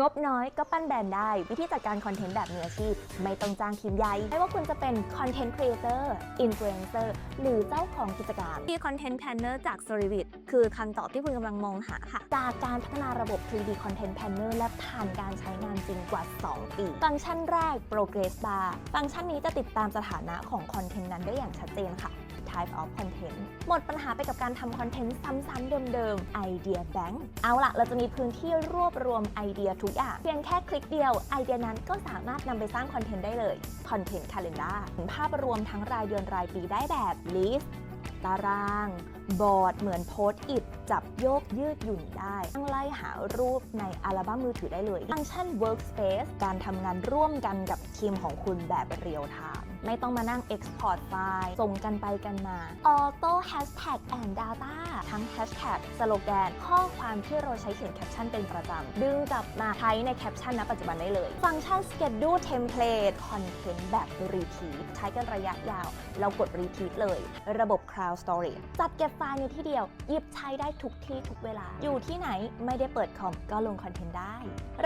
งบน้อยก็ปั้นแบรนด์ได้ วิธีจัดการคอนเทนต์แบบมืออาชีพ ไม่ต้องจ้างทีมใหญ่ไม่ว่าคุณจะเป็นคอนเทนต์ครีเอเตอร์อินฟลูเอนเซอร์หรือเจ้าของกิจการที่คอนเทนต์แพนเนอร์จาก s o l i v i t คือคำตอบที่คุณกำลังมองหาค่ะ จากการพัฒนาระบบ 3D Content Planner และผ่านการใช้งานจริงกว่า 2 ปี ฟังก์ชันแรก Progress Bar ฟังก์ชันนี้จะติดตามสถานะของคอนเทนต์นั้นได้อย่างชัดเจนค่ะ Type of Content หมดปัญหาไปกับการทำคอนเทนต์ซ้ำๆเดิมๆ Idea Bank เอาล่ะเราจะมีพื้นที่รวบรวมไอเดียทุกอย่าง เพียงแค่คลิกเดียว ไอเดียนั้นก็สามารถนำไปสร้างคอนเทนต์ได้เลย Content Calendar ภาพรวมทั้งรายเดือนรายปีได้แบบ List ตาราง บอร์ดเหมือนโพสต์อิทจับโยกยืดหยุ่นได้ตั้งไล่หารูปในอัลบั้มมือถือได้เลย ฟังก์ชัน Workspace การทำงานร่วมกันกับทีมของคุณแบบเรียลไทม์ไม่ต้องมานั่ง Export ไฟล์ส่งกันไปกันมา Auto Hashtag and Data ทั้ง Hashtag สโลแกน ข้อความที่เราใช้เขียนแคปชั่นเป็นประจำ ดึงกลับมาใช้ในแคปชั่นณปัจจุบันได้เลย ฟังก์ชัน Schedule Template Content แบบ Repeat ใช้กันระยะยาว เรากด Repeat เลย ระบบ Cloud Storage จัดเก็บไฟล์ในที่เดียว หยิบใช้ได้ทุกที่ทุกเวลา อยู่ที่ไหนไม่ได้เปิดคอมก็ลงคอนเทนต์ได้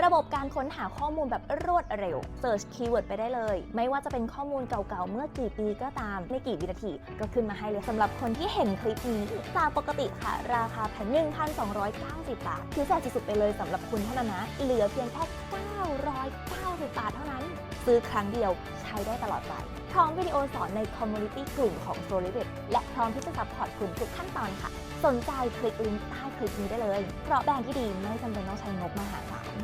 ระบบการค้นหาข้อมูลแบบรวดเร็ว Search Keyword ไปได้เลย ไม่ว่าจะเป็นข้อมูลเก่าๆ เมื่อกี่ปีก็ตามไม่กี่วินาทีก็ขึ้นมาให้เลยสำหรับคนที่เห็นคลิปนี้จากปกติค่ะ ราคาแผ่น1,290 บาทคือแซ่บสุดๆไปเลยสำหรับคุณเท่านั้นนะเหลือเพียงแค่990 บาทเท่านั้น ซื้อครั้งเดียวใช้ได้ตลอดไปพร้อมวิดีโอสอนในคอมมูนิตี้กลุ่มของ s o l i v i t และพร้อมที่จะซัพพอร์ตคุณทุกขั้นตอนค่ะ สนใจคลิกลิงก์ใต้คลิปนี้ได้เลย เพราะแบรนด์ที่ดีไม่จำเป็นต้องใช้งบมหาศาล